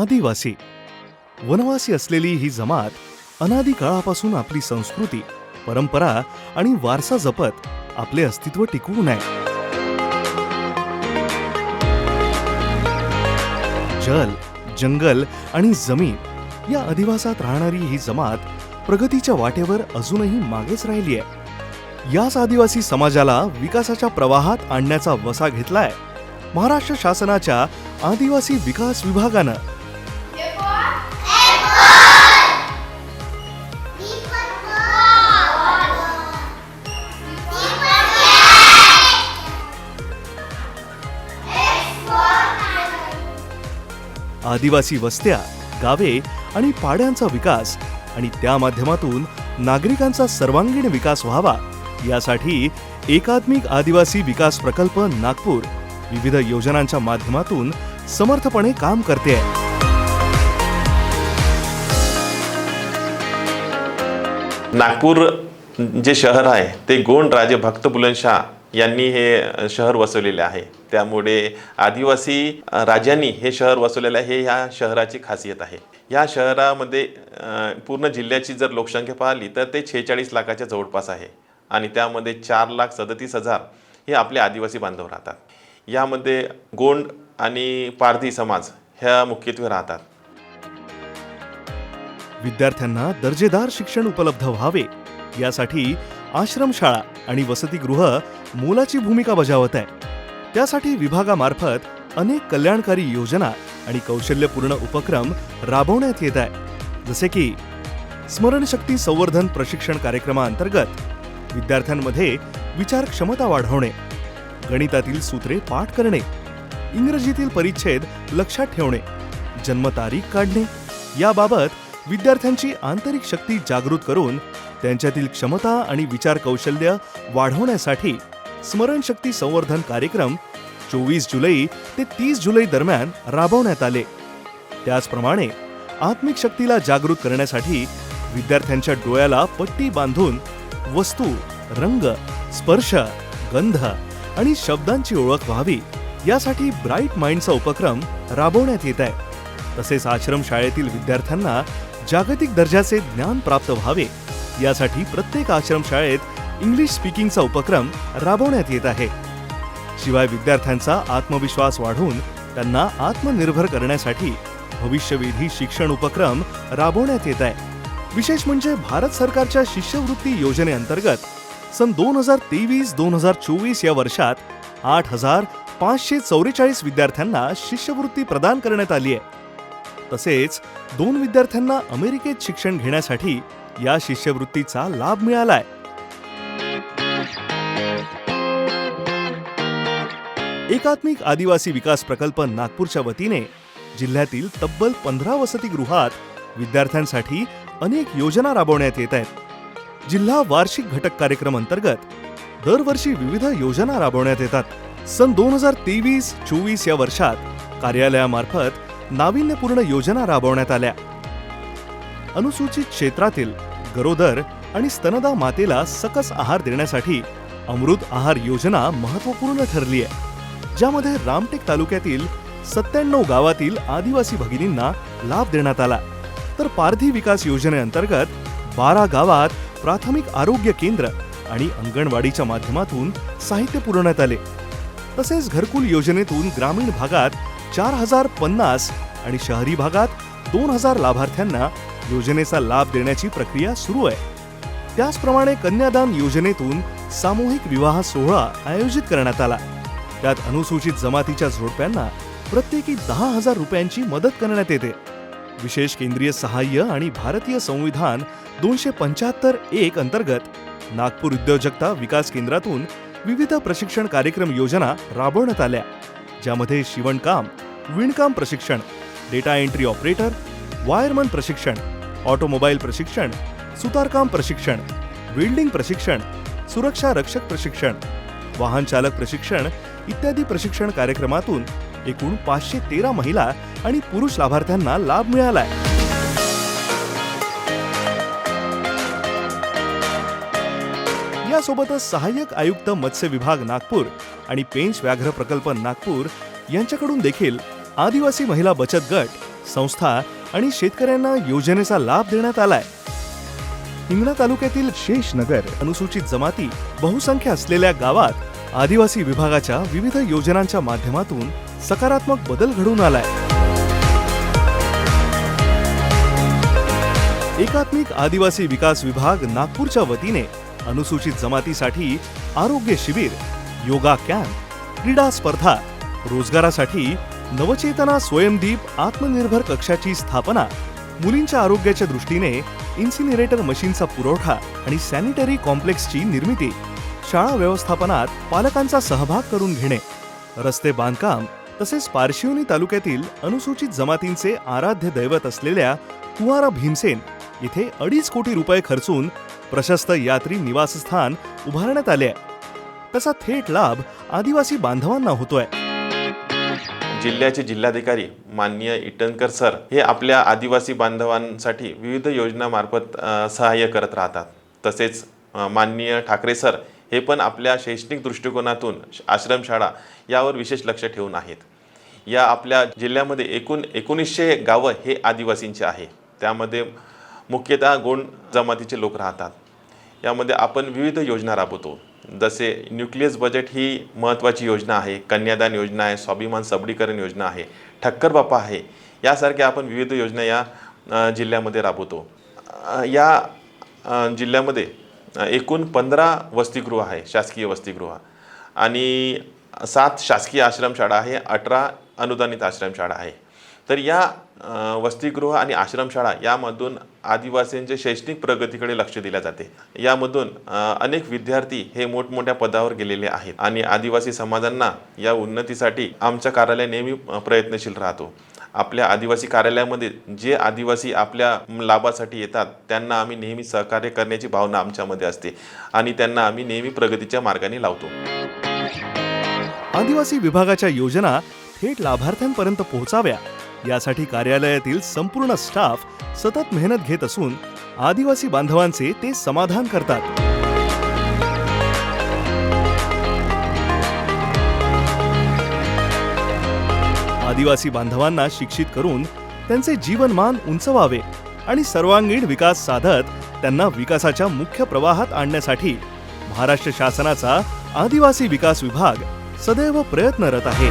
आदिवासी. वनवासी असलेली ही जमात अनादी काळापासून आपली संस्कृती परंपरा आणि वारसा जपत आपले अस्तित्व टिकवून आहे जल जंगल आणि जमीन या अधिवासात राहणारी ही जमात प्रगतीच्या वाटेवर अजूनही मागेच राहिली आहे. याच आदिवासी समाजाला विकासाच्या प्रवाहात आणण्याचा वसा घेतलाय. महाराष्ट्र शासनाच्या आदिवासी विकास विभागानं आदिवासी वस्त्या गावे आणि पाड्यांचा विकास आणि त्या माध्यमातून नागरिकांचा सर्वांगीण विकास व्हावा यासाठी एकात्मिक आदिवासी विकास प्रकल्प नागपूर विविध योजनांच्या माध्यमातून समर्थपणे काम करते आहे. नागपूर जे शहर आहे ते गोंड राजे भक्त बुलनशाह यांनी हे शहर वसवलेले आहे. त्यामुळे आदिवासी राजांनी हे शहर वसवलेलं आहे हे ह्या शहराची खासियत आहे. या शहरामध्ये पूर्ण जिल्ह्याची जर लोकसंख्या पाहिली तर ते छेचाळीस लाखाच्या जवळपास आहे. आणि त्यामध्ये चार लाख सदतीस हजार हे आपले आदिवासी बांधव राहतात. यामध्ये गोंड आणि पारधी समाज ह्या मुख्यत्वे राहतात. विद्यार्थ्यांना दर्जेदार शिक्षण उपलब्ध व्हावे यासाठी आश्रमशाळा आणि वसतिगृह मोलाची भूमिका बजावत आहे. त्यासाठी विभागामार्फत अनेक कल्याणकारी योजना आणि कौशल्यपूर्ण उपक्रम राबवण्यात येत आहे. जसे की स्मरणशक्ती संवर्धन प्रशिक्षण कार्यक्रमाअंतर्गत विद्यार्थ्यांमध्ये विचार क्षमता वाढवणे गणितातील सूत्रे पाठ करणे इंग्रजीतील परिच्छेद लक्षात ठेवणे जन्मतारीख काढणे याबाबत विद्यार्थ्यांची आंतरिक शक्ती जागृत करून त्यांच्यातील क्षमता आणि विचार कौशल्य वाढवण्यासाठी स्मरणशक्ती संवर्धन कार्यक्रम चोवीस जुलै ते तीस जुलै दरम्यान राबवण्यात आले. त्याचप्रमाणे आत्मिक शक्तीला जागृत करण्यासाठी विद्यार्थ्यांच्या डोळ्याला पट्टी बांधून वस्तू रंग स्पर्श गंध आणि शब्दांची ओळख व्हावी यासाठी ब्राईट माइंडचा उपक्रम राबवण्यात येत आहे. तसेच आश्रम शाळेतील विद्यार्थ्यांना जागतिक दर्जाचे ज्ञान प्राप्त व्हावे यासाठी प्रत्येक आश्रमशाळेत इंग्लिश स्पीकिंगचा उपक्रम राबवण्यात येत आहे. शिवाय विद्यार्थ्यांचा आत्मविश्वास वाढवून त्यांना आत्मनिर्भर करण्यासाठी भविष्यवेधी शिक्षण उपक्रम राबवण्यात येत आहे. विशेष म्हणजे भारत सरकारच्या शिष्यवृत्ती योजनेअंतर्गत सन दोन हजार तेवीस दोन हजार चोवीस या वर्षात आठ हजार पाचशे चौवेचाळीस विद्यार्थ्यांना शिष्यवृत्ती प्रदान करण्यात आली आहे. तसेच दोन विद्यार्थ्यांना अमेरिकेत शिक्षण घेण्यासाठी या शिष्यवृत्तीचा लाभ मिळालाय. एकात्मिक आदिवासी विकास प्रकल्प नागपूरच्या वतीने जिल्ह्यातील तब्बल पंधरा वसतिगृहात विद्यार्थ्यांसाठी अनेक योजना राबवण्यात येत आहेत. जिल्हा वार्षिक घटक कार्यक्रम अंतर्गत दरवर्षी विविध योजना राबवण्यात येतात. सन दोन हजार तेवीस चोवीस या वर्षात कार्यालयामार्फत नाविन्यपूर्ण योजना राबवण्यात आल्या. अनुसूचित क्षेत्रातील गरोदर आणि स्तनदा मातेला सकस आहार देण्यासाठी अमृत आहार योजना महत्त्वपूर्ण ठरली आहे ज्यामध्ये रामटेक तालुक्यातील सत्त्याण्णव गावातील आदिवासी भगिनींना लाभ देण्यात आला. तर पारधी विकास योजनेअंतर्गत बारा गावात प्राथमिक आरोग्य केंद्र आणि अंगणवाडीच्या माध्यमातून साहित्य पुरवण्यात आले. तसेच घरकुल योजनेतून ग्रामीण भागात चार हजार पन्नास आणि शहरी भागात दोन हजार लाभार्थ्यांना योजनेचा लाभ देण्याची प्रक्रिया सुरू आहे. त्याचप्रमाणे कन्यादान योजनेतून सामूहिक विवाह सोहळा आयोजित करण्यात आला. त्यात अनुसूचित जमातीच्या जोडप्यांना प्रत्येकी दहा हजार रुपयांची मदत करण्यात येते. विशेष केंद्रीय सहाय्य आणि भारतीय संविधान दोनशे पंच्याहत्तर एक अंतर्गत नागपूर उद्योजकता विकास केंद्रातून विविध प्रशिक्षण कार्यक्रम योजना राबवण्यात आल्या ज्यामध्ये शिवणकाम विणकाम प्रशिक्षण डेटा एंट्री ऑपरेटर वायरमन प्रशिक्षण ऑटोमोबाईल प्रशिक्षण सुतारकाम प्रशिक्षण वेल्डिंग प्रशिक्षण सुरक्षा रक्षक प्रशिक्षण वाहन चालक प्रशिक्षण इत्यादी प्रशिक्षण कार्यक्रमातून एकूण पाचशे तेरा महिला आणि पुरुष लाभार्थ्यांना लाभ मिळालाय. यासोबतच सहाय्यक आयुक्त मत्स्य विभाग नागपूर आणि पेंच व्याघ्र प्रकल्प नागपूर यांच्याकडून देखील आदिवासी महिला बचत गट संस्था आणि शेतकऱ्यांना योजनेचा लाभ देण्यात आलाय. हिंगणा तालुक्यातील शेषनगर अनुसूचित जमाती बहुसंख्य असलेल्या गावात आदिवासी विभागाच्या विविध योजनांच्या माध्यमातून सकारात्मक बदल घडून आलाय. एकात्मिक आदिवासी विकास विभाग नागपूरच्या वतीने अनुसूचित जमातीसाठी आरोग्य शिबिर योगा कॅम्प क्रीडा स्पर्धा रोजगारासाठी नवचेतना स्वयंदीप आत्मनिर्भर कक्षाची स्थापना मुलींच्या आरोग्याच्या दृष्टीने इन्सिनेरेटर मशीनचा पुरवठा आणि सॅनिटरी कॉम्प्लेक्सची निर्मिती शाळा व्यवस्थापनात पालकांचा सहभाग करून घेणे रस्ते बांधकाम तसेच पारशिवनी तालुक्यातील अनुसूचित जमातींचे आराध्य दैवत असलेल्या कुवारा भीमसेन येथे अडीच कोटी रुपये खर्चून प्रशस्त यात्री निवासस्थान उभारण्यात आले आहे. त्याचा थेट लाभ आदिवासी बांधवांना होतोय. जिल्ह्याचे जिल्हाधिकारी माननीय इटनकर सर हे आपल्या आदिवासी बांधवांसाठी विविध योजनामार्फत सहाय्य करत राहतात. तसेच माननीय ठाकरे सर हे पण आपल्या शैक्षणिक दृष्टिकोनातून आश्रमशाळा यावर विशेष लक्ष ठेवून आहेत. या आपल्या जिल्ह्यामध्ये एकूण एकोणीसशे गावं हे आदिवासींचे आहे. त्यामध्ये मुख्यतः गोंड जमातीचे लोक राहतात. यामध्ये आपण विविध योजना राबवतो. जसे न्यूक्लियस बजेट ही महत्त्वाची योजना आहे कन्यादान योजना आहे स्वाभिमान सबलीकरण योजना आहे ठक्कर बापा आहे यासारख्या आपण विविध योजना या जिल्ह्यामध्ये राबवतो. या जिल्ह्यामध्ये एकूण पंधरा वसतिगृह आहे शासकीय वसतिगृह. आणि सात शासकीय आश्रमशाळा आहे अठरा अनुदानित आश्रमशाळा आहे. तर या वसतिगृह आणि आश्रमशाळा यामधून आदिवासींच्या शैक्षणिक प्रगतीकडे लक्ष दिल्या जाते. यामधून अनेक विद्यार्थी हे मोठमोठ्या पदावर गेलेले आहेत आणि आदिवासी समाजांना या उन्नतीसाठी आमच्या कार्यालय नेहमी प्रयत्नशील राहतो. आपल्या आदिवासी कार्यालयामध्ये जे आदिवासी आपल्या लाभासाठी येतात त्यांना आम्ही नेहमी सहकार्य करण्याची भावना आमच्यामध्ये असते आणि त्यांना आम्ही नेहमी प्रगतीच्या मार्गाने लावतो. आदिवासी विभागाच्या योजना थेट लाभार्थ्यांपर्यंत पोहोचाव्या यासाठी कार्यालयातील संपूर्ण स्टाफ सतत मेहनत घेत असून आदिवासी बांधवांचे ते समाधान करतात. आदिवासी बांधवांना शिक्षित करून त्यांचे जीवनमान उंचवावे आणि सर्वांगीण विकास साधत त्यांना विकासाच्या मुख्य प्रवाहात आणण्यासाठी महाराष्ट्र शासनाचा आदिवासी विकास विभाग सदैव प्रयत्नरत आहे.